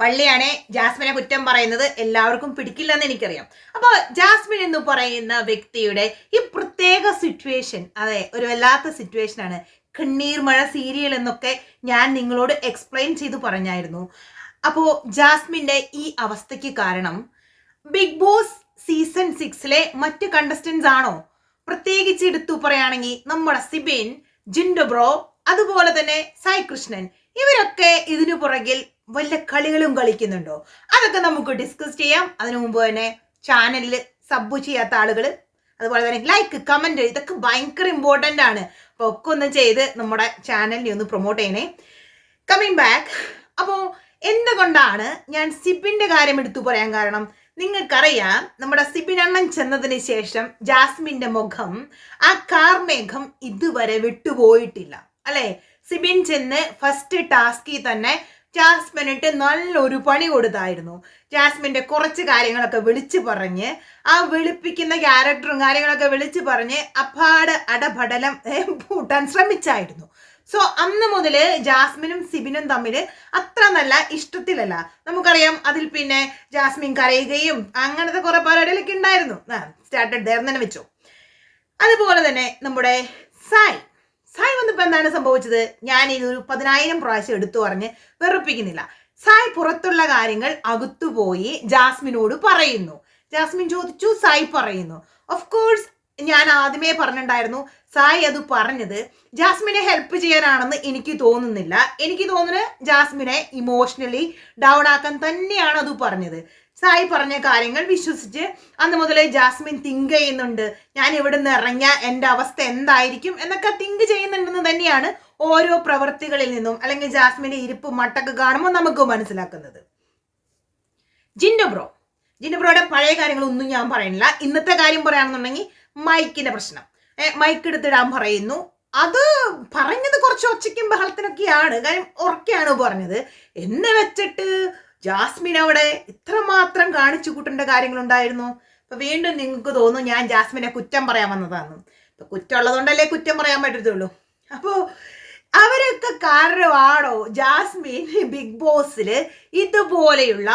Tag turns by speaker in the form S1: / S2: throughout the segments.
S1: പള്ളിയാണ് ജാസ്മിനെ കുറ്റം പറയുന്നത്. എല്ലാവർക്കും പിടിക്കില്ലെന്ന് എനിക്കറിയാം. അപ്പോൾ ജാസ്മിൻ എന്ന് പറയുന്ന വ്യക്തിയുടെ ഈ പ്രത്യേക സിറ്റുവേഷൻ അതെ ഒരു വല്ലാത്ത സിറ്റുവേഷൻ ആണ്. കണ്ണീർ മഴ സീരിയൽ എന്നൊക്കെ ഞാൻ നിങ്ങളോട് എക്സ്പ്ലെയിൻ ചെയ്തു പറഞ്ഞായിരുന്നു. അപ്പോൾ ജാസ്മിന്റെ ഈ അവസ്ഥയ്ക്ക് കാരണം ബിഗ് ബോസ് സീസൺ സിക്സിലെ മറ്റ് കണ്ടസ്റ്റൻസ് ആണോ? പ്രത്യേകിച്ച് എടുത്തു പറയുകയാണെങ്കിൽ നമ്മുടെ സിബിൻ ജിൻഡബ്രോ അതുപോലെ തന്നെ സായി കൃഷ്ണൻ. ഇവരൊക്കെ ഇതിനു പുറകിൽ വല്ല കളികളും കളിക്കുന്നുണ്ടോ? അതൊക്കെ നമുക്ക് ഡിസ്കസ് ചെയ്യാം. അതിനു മുമ്പ് തന്നെ ചാനലിൽ സബ് ചെയ്യാത്ത ആളുകൾ അതുപോലെ തന്നെ ലൈക്ക് കമന്റ് ഇതൊക്കെ ഭയങ്കര ഇമ്പോർട്ടന്റ് ആണ്. അപ്പോൾ ഒക്കെ ഒന്ന് ചെയ്ത് നമ്മുടെ ചാനലിനെ ഒന്ന് പ്രൊമോട്ട് ചെയ്യണേ. കമ്മിങ് ബാക്ക് അപ്പോൾ എന്തുകൊണ്ടാണ് ഞാൻ സിബിന്റെ കാര്യം എടുത്തു പറയാൻ കാരണം? നിങ്ങൾക്കറിയാം നമ്മുടെ സിബിൻ അണ്ണൻ ചെന്നതിന് ശേഷം ജാസ്മിന്റെ മുഖം ആ കാർമേഘം ഇതുവരെ വിട്ടുപോയിട്ടില്ല. അല്ലേ? സിബിൻ ചെന്ന് ഫസ്റ്റ് ടാസ്കിൽ തന്നെ ജാസ്മിനിട്ട് നല്ലൊരു പണി കൊടുത്തായിരുന്നു. ജാസ്മിന്റെ കുറച്ച് കാര്യങ്ങളൊക്കെ വിളിച്ചു പറഞ്ഞ് ആ വിളിപ്പിക്കുന്ന ക്യാരക്ടറും കാര്യങ്ങളൊക്കെ വിളിച്ചു പറഞ്ഞ് അപ്പാട് അടപടലം പൂട്ടാൻ ശ്രമിച്ചായിരുന്നു. സോ അന്ന് മുതൽ ജാസ്മിനും സിബിനും തമ്മിൽ അത്ര നല്ല ഇഷ്ടത്തിലല്ല. നമുക്കറിയാം അതിൽ പിന്നെ ജാസ്മിൻ കരയുകയും അങ്ങനത്തെ കുറേ പരിപാടികളൊക്കെ ഉണ്ടായിരുന്നു. സ്റ്റാർട്ടഡ് ദേർന്നനെ വെച്ചു. അതുപോലെ തന്നെ നമ്മുടെ സായ്. സായ് വന്നപ്പോൾ എന്താണ് സംഭവിച്ചത്? ഞാൻ ഇതൊരു പതിനായിരം പ്രാവശ്യം എടുത്തു പറഞ്ഞ് വെറുപ്പിക്കുന്നില്ല. സായ് പുറത്തുള്ള കാര്യങ്ങൾ അകത്തുപോയി ജാസ്മിനോട് പറയുന്നു. ജാസ്മിൻ ചോദിച്ചു സായ് പറയുന്നു. ഓഫ് കോഴ്സ് ഞാൻ ആദ്യമേ പറഞ്ഞിട്ടുണ്ടായിരുന്നു സായ് അത് പറഞ്ഞത് ജാസ്മിനെ ഹെൽപ്പ് ചെയ്യാനാണെന്ന് എനിക്ക് തോന്നുന്നില്ല. എനിക്ക് തോന്നുന്നത് ജാസ്മിനെ ഇമോഷണലി ഡൗൺ ആക്കാൻ തന്നെയാണ് അത് പറഞ്ഞത്. സായി പറഞ്ഞ കാര്യങ്ങൾ വിശ്വസിച്ച് അന്ന് മുതലേ ജാസ്മിൻ തിങ്ക് ചെയ്യുന്നുണ്ട്. ഞാൻ ഇവിടെ നിന്ന് ഇറങ്ങിയ എന്റെ അവസ്ഥ എന്തായിരിക്കും എന്നൊക്കെ തിങ്ക് ചെയ്യുന്നുണ്ടെന്ന് തന്നെയാണ് ഓരോ പ്രവൃത്തികളിൽ നിന്നും അല്ലെങ്കിൽ ജാസ്മിന്റെ ഇരിപ്പ് മട്ടൊക്കെ കാണുമ്പോൾ നമുക്ക് മനസ്സിലാക്കുന്നത്. ജിൻഡോ ബ്രോ. പഴയ കാര്യങ്ങളൊന്നും ഞാൻ പറയുന്നില്ല. ഇന്നത്തെ കാര്യം പറയുകയാണെന്നുണ്ടെങ്കിൽ മൈക്കിന്റെ പ്രശ്നം. മൈക്ക് എടുത്തിടാൻ പറയുന്നു. അത് പറഞ്ഞത് കുറച്ച് ഒച്ചയ്ക്കും ബഹളത്തിനൊക്കെയാണ്. കാര്യം ഉറക്കെയാണ് പറഞ്ഞത്. എന്ന് വെച്ചിട്ട് ജാസ്മിൻ അവിടെ ഇത്രമാത്രം കാണിച്ചു കൂട്ടേണ്ട കാര്യങ്ങളുണ്ടായിരുന്നു. അപ്പൊ വീണ്ടും നിങ്ങൾക്ക് തോന്നും ഞാൻ ജാസ്മിനെ കുറ്റം പറയാൻ വന്നതാണ് ഇപ്പൊ കുറ്റം പറയാൻ പറ്റത്തുള്ളൂ. അപ്പോ അവരൊക്കെ കാരണമാണോ ജാസ്മിൻ ബിഗ് ബോസിൽ ഇതുപോലെയുള്ള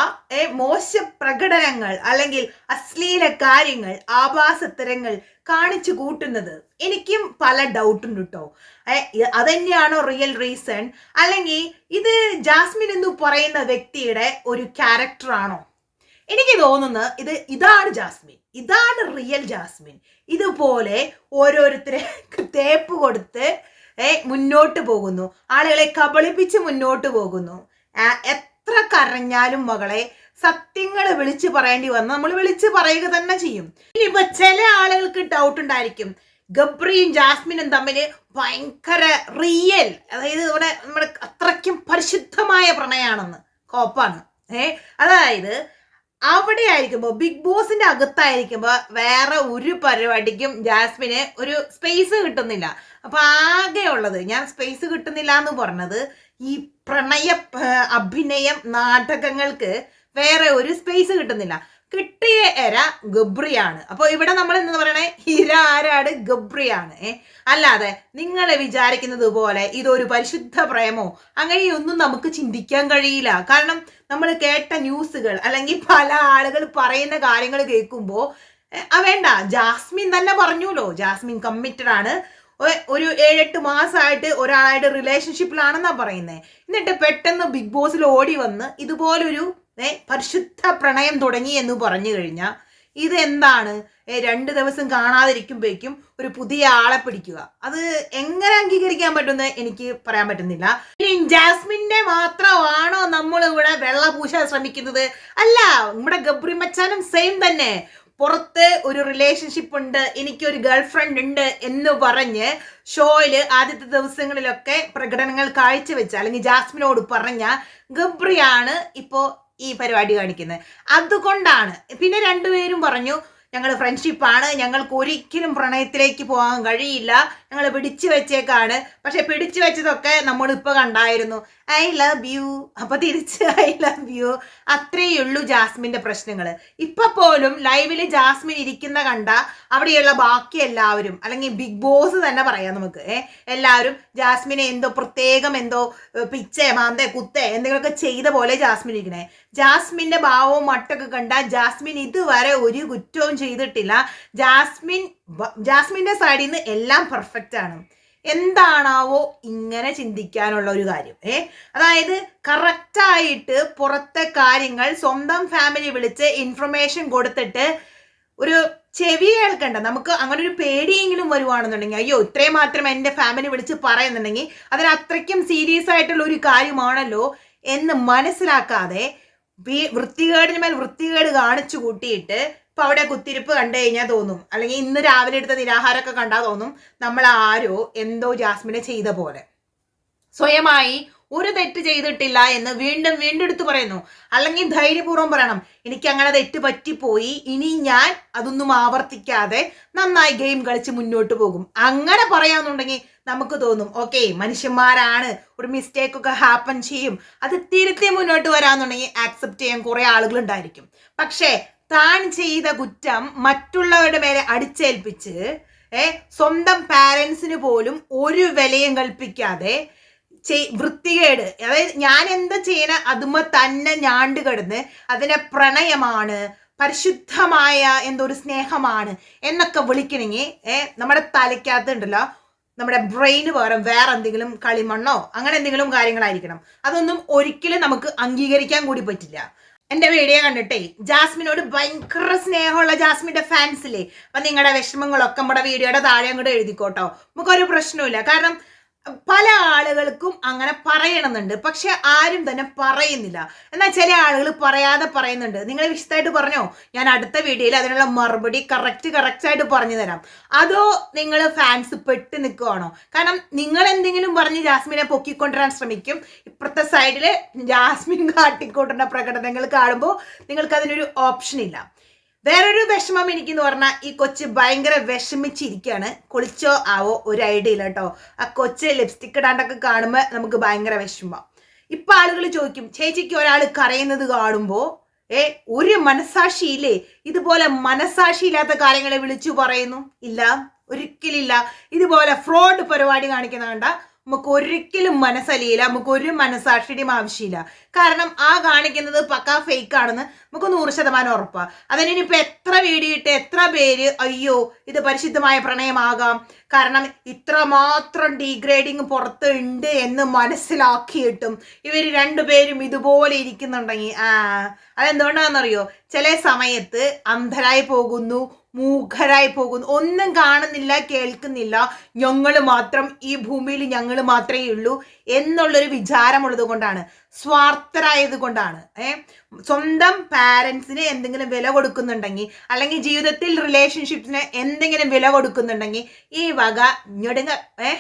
S1: മോശ പ്രകടനങ്ങൾ അല്ലെങ്കിൽ അശ്ലീല കാര്യങ്ങൾ ആഭാസത്തരങ്ങൾ കാണിച്ചു കൂട്ടുന്നത്? എനിക്കും പല ഡൗട്ടുണ്ട് കേട്ടോ അതന്നെയാണോ റിയൽ റീസൺ? അല്ലെങ്കിൽ ഇത് ജാസ്മിൻ എന്ന് പറയുന്ന വ്യക്തിയുടെ ഒരു ക്യാരക്ടറാണോ എനിക്ക് തോന്നുന്നത് ഇത് ഇതാണ് ജാസ്മിൻ. ഇതാണ് റിയൽ ജാസ്മിൻ. ഇതുപോലെ ഓരോരുത്തരെ തേപ്പ് കൊടുത്ത് ഏ, മുന്നോട്ട് പോകുന്നു. ആളുകളെ കബളിപ്പിച്ച് മുന്നോട്ട് പോകുന്നു. എത്ര കരഞ്ഞാലും മകളെ സത്യങ്ങൾ വിളിച്ചു പറയേണ്ടി വന്ന് നമ്മൾ വിളിച്ചു പറയുക തന്നെ ചെയ്യും. ഇനിയിപ്പോ ചില ആളുകൾക്ക് ഡൗട്ട് ഉണ്ടായിരിക്കും. ഗബ്രിയും ജാസ്മിനും തമ്മിൽ ഭയങ്കര റിയൽ അതായത് ഇവിടെ നമ്മുടെ അത്രയ്ക്കും പരിശുദ്ധമായ പ്രണയാണെന്ന്. കോപ്പാണ്. ഏ അതായത് അവിടെ ആയിരിക്കുമ്പോൾ ബിഗ് ബോസിന്റെ അകത്തായിരിക്കുമ്പോൾ വേറെ ഒരു പരിപാടിക്കും ജാസ്മിന് ഒരു സ്പേസ് കിട്ടുന്നില്ല. അപ്പൊ ആകെയുള്ളത് ഞാൻ സ്പേസ് കിട്ടുന്നില്ല എന്ന് പറഞ്ഞത് ഈ പ്രണയ അഭിനയം നാടകങ്ങൾക്ക് വേറെ ഒരു സ്പേസ് കിട്ടുന്നില്ല. കിട്ടിയ എര ഗബ്രിയാണ്. അപ്പോൾ ഇവിടെ നമ്മൾ എന്ന് പറയണേ? ഇര ആരാണ്? ഗബ്രിയാണ്. ഏ അല്ലാതെ നിങ്ങൾ വിചാരിക്കുന്നത് പോലെ ഇതൊരു പരിശുദ്ധ പ്രേമോ? അങ്ങനെയൊന്നും നമുക്ക് ചിന്തിക്കാൻ കഴിയില്ല. കാരണം നമ്മൾ കേട്ട ന്യൂസുകൾ അല്ലെങ്കിൽ പല ആളുകൾ പറയുന്ന കാര്യങ്ങൾ കേൾക്കുമ്പോൾ ആ വേണ്ട. ജാസ്മിൻ തന്നെ പറഞ്ഞുല്ലോ. ജാസ്മിൻ കമ്മിറ്റഡ് ആണ്. ഒരു ഏഴെട്ട് മാസമായിട്ട് ഒരാളായിട്ട് റിലേഷൻഷിപ്പിലാണെന്നാ പറയുന്നത് എന്നിട്ട് പെട്ടെന്ന് ബിഗ് ബോസിൽ ഓടി വന്ന് ഇതുപോലൊരു പരിശുദ്ധ പ്രണയം തുടങ്ങി എന്ന് പറഞ്ഞു കഴിഞ്ഞാൽ ഇതെന്താണ്? രണ്ട് ദിവസം കാണാതിരിക്കുമ്പോഴേക്കും ഒരു പുതിയ ആളെ പിടിക്കുക. അത് എങ്ങനെ അംഗീകരിക്കാൻ പറ്റുമെന്ന് എനിക്ക് പറയാൻ പറ്റുന്നില്ല. ഇനി ജാസ്മിന്റെ മാത്രമാണോ നമ്മൾ ഇവിടെ വെള്ള പൂശാൻ ശ്രമിക്കുന്നത്? അല്ല നമ്മുടെ ഗബ്രി മച്ചാനും സെയിം തന്നെ. പുറത്ത് ഒരു റിലേഷൻഷിപ്പ് ഉണ്ട് എനിക്കൊരു ഗേൾ ഫ്രണ്ട് ഉണ്ട് എന്ന് പറഞ്ഞ് ഷോയിൽ ആദ്യത്തെ ദിവസങ്ങളിലൊക്കെ പ്രകടനങ്ങൾ കാഴ്ചവെച്ച അല്ലെങ്കിൽ ജാസ്മിനോട് പറഞ്ഞ ഗബ്രിയാണ് ഇപ്പോ ഈ പരിപാടി കാണിക്കുന്നത്. അതുകൊണ്ടാണ്. പിന്നെ രണ്ടുപേരും പറഞ്ഞു ഞങ്ങൾ ഫ്രണ്ട്ഷിപ്പാണ് ഞങ്ങൾക്ക് ഒരിക്കലും പ്രണയത്തിലേക്ക് പോകാൻ കഴിയില്ല. ഞങ്ങൾ പിടിച്ചു വെച്ചേക്കാണ്. പക്ഷെ പിടിച്ചു വെച്ചതൊക്കെ നമ്മളിപ്പോൾ കണ്ടായിരുന്നു. I love you. അപ്പൊ തിരിച്ച് ഐ ലവ് യു. അത്രയേ ഉള്ളൂ ജാസ്മിന്റെ പ്രശ്നങ്ങൾ ഇപ്പൊ പോലും ലൈവിൽ ജാസ്മിൻ ഇരിക്കുന്ന കണ്ട അവിടെയുള്ള ബാക്കി എല്ലാവരും അല്ലെങ്കിൽ ബിഗ് ബോസ് തന്നെ പറയാം നമുക്ക്. ഏ എല്ലാവരും ജാസ്മിനെ എന്തോ പ്രത്യേകം എന്തോ പിച്ച മാന്തേ കുത്തേ എന്തെങ്കിലുമൊക്കെ ചെയ്ത പോലെ ജാസ്മിൻ ഇരിക്കണേ. ജാസ്മിന്റെ ഭാവവും മട്ടൊക്കെ കണ്ട ജാസ്മിൻ ഇതുവരെ ഒരു കുറ്റവും ചെയ്തിട്ടില്ല. ജാസ്മിൻ ജാസ്മിന്റെ സൈഡിൽ നിന്ന് എല്ലാം പെർഫെക്റ്റ് ആണ്. എന്താണാവോ ഇങ്ങനെ ചിന്തിക്കാനുള്ള ഒരു കാര്യം. ഏ അതായത് കറക്റ്റായിട്ട് പുറത്തെ കാര്യങ്ങൾ സ്വന്തം ഫാമിലി വിളിച്ച് ഇൻഫർമേഷൻ കൊടുത്തിട്ട് ഒരു ചെവി കേൾക്കണ്ട. നമുക്ക് അങ്ങനെ ഒരു പേടിയെങ്കിലും വരുവാണെന്നുണ്ടെങ്കിൽ അയ്യോ ഇത്രയും മാത്രം എന്റെ ഫാമിലി വിളിച്ച് പറയുന്നുണ്ടെങ്കിൽ അതിന് അത്രയ്ക്കും സീരിയസ് ആയിട്ടുള്ള ഒരു കാര്യമാണല്ലോ എന്ന് മനസ്സിലാക്കാതെ വൃത്തികേടിന് മേൽ വൃത്തികേട് കാണിച്ചു കൂട്ടിയിട്ട് ഇപ്പൊ അവിടെ കുത്തിരിപ്പ് കണ്ടു കഴിഞ്ഞാൽ തോന്നും. അല്ലെങ്കിൽ ഇന്ന് രാവിലെ എടുത്ത നിരാഹാരമൊക്കെ കണ്ടാൽ തോന്നും നമ്മൾ ആരോ എന്തോ ജാസ്മിനെ ചെയ്ത പോലെ. സ്വയമായി ഒരു തെറ്റ് ചെയ്തിട്ടില്ല എന്ന് വീണ്ടും വീണ്ടും എടുത്തു പറയുന്നു. അല്ലെങ്കിൽ ധൈര്യപൂർവം പറയണം എനിക്ക് അങ്ങനെ തെറ്റ് പറ്റിപ്പോയി. ഇനി ഞാൻ അതൊന്നും ആവർത്തിക്കാതെ നന്നായി ഗെയിം കളിച്ച് മുന്നോട്ട് പോകും. അങ്ങനെ പറയാന്നുണ്ടെങ്കിൽ നമുക്ക് തോന്നും ഓക്കെ മനുഷ്യന്മാരാണ്. ഒരു മിസ്റ്റേക്ക് ഒക്കെ ഹാപ്പൻ ചെയ്യും. അത് തിരുത്തി മുന്നോട്ട് വരാന്നുണ്ടെങ്കിൽ ആക്സെപ്റ്റ് ചെയ്യാൻ കുറേ ആളുകളുണ്ടായിരിക്കും. പക്ഷേ താൻ ചെയ്ത കുറ്റം മറ്റുള്ളവരുടെ മേലെ അടിച്ചേൽപ്പിച്ച് ഏ സ്വന്തം പാരൻസിന് പോലും ഒരു വിലയും കൽപ്പിക്കാതെ വൃത്തികേട്. അതായത് ഞാൻ എന്താ ചെയ്യണ അതുമ്മ തന്നെ ഞാണ്ട് കിടന്ന് അതിനെ പ്രണയമാണ് പരിശുദ്ധമായ എന്തോ സ്നേഹമാണ് എന്നൊക്കെ വിളിക്കണമെങ്കിൽ ഏ നമ്മുടെ തലയ്ക്കകത്ത് ഉണ്ടല്ലോ നമ്മുടെ ബ്രെയിന് പകരം വേറെ എന്തെങ്കിലും കളിമണ്ണോ അങ്ങനെ എന്തെങ്കിലും കാര്യങ്ങളായിരിക്കണം. അതൊന്നും ഒരിക്കലും നമുക്ക് അംഗീകരിക്കാൻ കൂടി പറ്റില്ല. എന്റെ വീഡിയോ കണ്ടിട്ടേ ജാസ്മിനോട് ഭയങ്കര സ്നേഹമുള്ള ജാസ്മിന്റെ ഫാൻസില്ലേ അപ്പൊ നിങ്ങളുടെ വിഷമങ്ങളൊക്കെ നമ്മുടെ വീഡിയോയുടെ താഴെ അങ്ങോട്ട് എഴുതിക്കോട്ടോ. നമുക്കൊരു പ്രശ്നമില്ല കാരണം പല ആളുകൾക്കും അങ്ങനെ പറയണമെന്നുണ്ട്. പക്ഷെ ആരും തന്നെ പറയുന്നില്ല. എന്നാൽ ചില ആളുകൾ പറയാതെ പറയുന്നുണ്ട്. നിങ്ങൾ വിശദമായിട്ട് പറഞ്ഞോ? ഞാൻ അടുത്ത വീഡിയോയിൽ അതിനുള്ള മറുപടി കറക്റ്റ് കറക്റ്റ് ആയിട്ട് പറഞ്ഞു തരാം. അതോ നിങ്ങൾ ഫാൻസ് പെട്ട് നിൽക്കുവാണോ? കാരണം നിങ്ങൾ എന്തെങ്കിലും പറഞ്ഞ് ജാസ്മിനെ പൊക്കിക്കൊണ്ടുവരാൻ ശ്രമിക്കും. ഇപ്പുറത്തെ സൈഡിൽ ജാസ്മിൻ കാട്ടിക്കൂട്ടുന്ന പ്രകടനങ്ങൾ കാണുമ്പോൾ നിങ്ങൾക്ക് അതിനൊരു ഓപ്ഷൻ ഇല്ല. വേറൊരു വിഷമം എനിക്കെന്ന് പറഞ്ഞാൽ ഈ കൊച്ച് ഭയങ്കര വിഷമിച്ചിരിക്കുകയാണ് കുളിച്ചോ ആവോ ഒരു ഐഡിയ ഇല്ല കേട്ടോ. ആ കൊച്ച് ലിപ്സ്റ്റിക് ഇടാണ്ടൊക്കെ കാണുമ്പോൾ നമുക്ക് ഭയങ്കര വിഷമം. ഇപ്പൊ ആളുകൾ ചോദിക്കും ചേച്ചിക്ക് ഒരാൾ കരയുന്നത് കാണുമ്പോൾ ഏ ഒരു മനസാക്ഷി മനസാക്ഷിയില്ലേ ഇതുപോലെ മനസാക്ഷി ഇല്ലാത്ത കാര്യങ്ങളെ വിളിച്ചു പറയുന്നു? ഇല്ല ഒരിക്കലില്ല ഇതുപോലെ ഫ്രോഡ് പരിപാടി കാണിക്കുന്ന കണ്ട നമുക്ക് ഒരിക്കലും മനസ്സലിയില്ല നമുക്ക് ഒരു മനസാക്ഷിയുടെയും ആവശ്യമില്ല. കാരണം ആ കാണിക്കുന്നത് പക്ക ഫേക്ക് ആണെന്ന് നമുക്ക് നൂറ് ശതമാനം ഉറപ്പാണ് അതിനിപ്പോ എത്ര വീഡിയോ ഇട്ട് എത്ര പേര് അയ്യോ ഇത് പരിശുദ്ധമായ പ്രണയമാകാം. കാരണം ഇത്രമാത്രം ഡീഗ്രേഡിങ് പുറത്ത് ഉണ്ട് എന്ന് മനസ്സിലാക്കിയിട്ടും ഇവർ രണ്ടുപേരും ഇതുപോലെ ഇരിക്കുന്നുണ്ടെങ്കിൽ ആ അതെന്തുകൊണ്ടാണെന്നറിയോ? ചില സമയത്ത് അന്ധരായി പോകുന്നു മൂഖരായി പോകുന്നു. ഒന്നും കാണുന്നില്ല കേൾക്കുന്നില്ല. ഞങ്ങൾ മാത്രം ഈ ഭൂമിയിൽ ഞങ്ങൾ മാത്രമേ ഉള്ളൂ എന്നുള്ളൊരു വിചാരമുള്ളത് കൊണ്ടാണ്. സ്വാർത്ഥരായത് കൊണ്ടാണ്. ഏ? സ്വന്തം പാരൻസിന് എന്തെങ്കിലും വില കൊടുക്കുന്നുണ്ടെങ്കിൽ അല്ലെങ്കിൽ ജീവിതത്തിൽ റിലേഷൻഷിപ്സിന് എന്തെങ്കിലും വില കൊടുക്കുന്നുണ്ടെങ്കിൽ ഈ വക ഞെടുങ്ങ ഏ?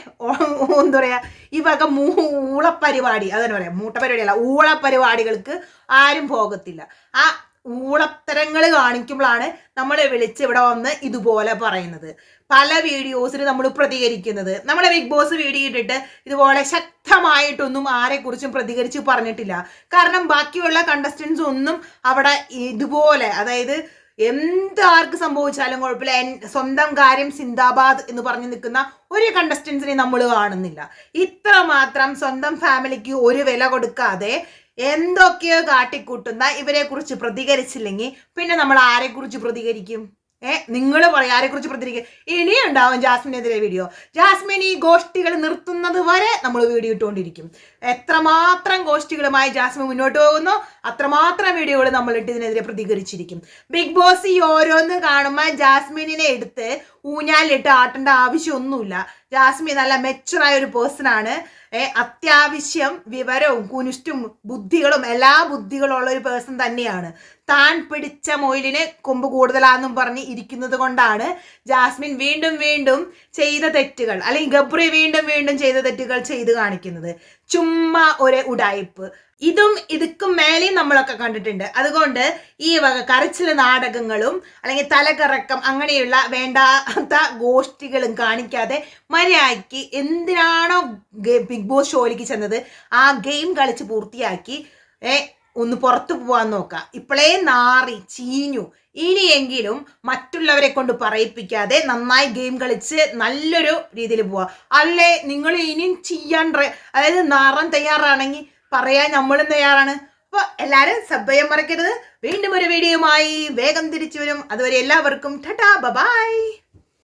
S1: എന്താ പറയാ? ഈ വക മൂ ഊളപ്പരിപാടി അതെന്ന് പറയാം മൂട്ടപ്പരിപാടിയല്ല ഊളപ്പരിപാടികൾക്ക് ആരും പോകത്തില്ല. ആ ഊളത്തരങ്ങൾ കാണിക്കുമ്പോഴാണ് നമ്മളെ വിളിച്ച് ഇവിടെ വന്ന് ഇതുപോലെ പറയുന്നത്. പല വീഡിയോസിന് നമ്മൾ പ്രതികരിക്കുന്നത്. നമ്മുടെ ബിഗ് ബോസ് വീഡിയോ ഇട്ടിട്ട് ഇതുപോലെ ശക്തമായിട്ടൊന്നും ആരെക്കുറിച്ചും പ്രതികരിച്ച് പറഞ്ഞിട്ടില്ല. കാരണം ബാക്കിയുള്ള കണ്ടസ്റ്റൻസ് ഒന്നും അവിടെ ഇതുപോലെ അതായത് എന്ത് ആർക്ക് സംഭവിച്ചാലും കുഴപ്പമില്ല. സ്വന്തം കാര്യം സിന്ദാബാദ് എന്ന് പറഞ്ഞു നിൽക്കുന്ന ഒരു കണ്ടസ്റ്റൻസിനെ നമ്മൾ കാണുന്നില്ല. ഇത്ര മാത്രം സ്വന്തം ഫാമിലിക്ക് ഒരു വില കൊടുക്കാതെ എന്തൊക്കെയോ കാട്ടിക്കൂട്ടുന്ന ഇവരെ കുറിച്ച് പ്രതികരിച്ചില്ലെങ്കിൽ പിന്നെ നമ്മൾ ആരെ കുറിച്ച് പ്രതികരിക്കും? ഏ നിങ്ങൾ പറയും ആരെ കുറിച്ച് പ്രതികരിക്കും? ഇനിയും ഉണ്ടാവും ജാസ്മിനെതിരെ വീഡിയോ ജാസ്മിൻ ഈ ഗോഷ്ഠികൾ നിർത്തുന്നത് വരെ നമ്മൾ വീഡിയോ ഇട്ടുകൊണ്ടിരിക്കും. എത്രമാത്രം ഗോഷ്ഠികളുമായി ജാസ്മിൻ മുന്നോട്ട് പോകുന്നു അത്രമാത്രം വീഡിയോകൾ നമ്മൾ ഇട്ട് ഇതിനെതിരെ പ്രതികരിച്ചിരിക്കും. ബിഗ് ബോസ് ഈ ഓരോന്ന് കാണുമ്പോൾ ജാസ്മിനെ എടുത്ത് ഊഞ്ഞാലിട്ട് ആട്ടേണ്ട ആവശ്യമൊന്നുമില്ല. ജാസ്മിൻ നല്ല മെച്ചുറായ ഒരു പേഴ്സൺ ആണ് അത്യാവശ്യം വിവരവും കുനിഷ്ടും ബുദ്ധികളും എല്ലാ ബുദ്ധികളും ഉള്ള ഒരു പേഴ്സൺ തന്നെയാണ്. താൻ പിടിച്ച മൊയിലിന് കൊമ്പ് കൂടുതലാണെന്നും പറഞ്ഞ് ഇരിക്കുന്നത് കൊണ്ടാണ് ജാസ്മിൻ വീണ്ടും വീണ്ടും ചെയ്ത തെറ്റുകൾ അല്ലെങ്കിൽ ഗബ്രി വീണ്ടും വീണ്ടും ചെയ്ത തെറ്റുകൾ ചെയ്ത് കാണിക്കുന്നത്. ചുമ്മാ ഒരു ഉടായിപ്പ്. ഇതും ഇതുക്കും മേലെയും നമ്മളൊക്കെ കണ്ടിട്ടുണ്ട്. അതുകൊണ്ട് ഈ വക കരച്ചിൽ നാടകങ്ങളും അല്ലെങ്കിൽ തലകറക്കം അങ്ങനെയുള്ള വേണ്ടാത്ത ഗോഷ്ഠികളും കാണിക്കാതെ മര്യാദയ്ക്ക് എന്തിനാണോ ബിഗ് ബോസ് ഷോയിലേക്ക് ചെന്നത് ആ ഗെയിം കളിച്ച് പൂർത്തിയാക്കി ഏ ഒന്ന് പുറത്തു പോവാൻ നോക്കുക ഇപ്പോഴേ നാറി ചീഞ്ഞു. ഇനിയെങ്കിലും മറ്റുള്ളവരെ കൊണ്ട് പറയിപ്പിക്കാതെ നന്നായി ഗെയിം കളിച്ച് നല്ലൊരു രീതിയിൽ പോവുക അല്ലേ നിങ്ങൾ ഇനിയും ചെയ്യാൻ അതായത് നാറാൻ തയ്യാറാണെങ്കിൽ പറയാൻ നമ്മളും തയ്യാറാണ്. അപ്പോൾ എല്ലാവരും സബ് ചെയ്യാൻ മറക്കരുത്. വീണ്ടും ഒരു വീഡിയോയുമായി വേഗം തിരിച്ചു വരും. അതുവരെ എല്ലാവർക്കും ടട്ടാ ബബായ്.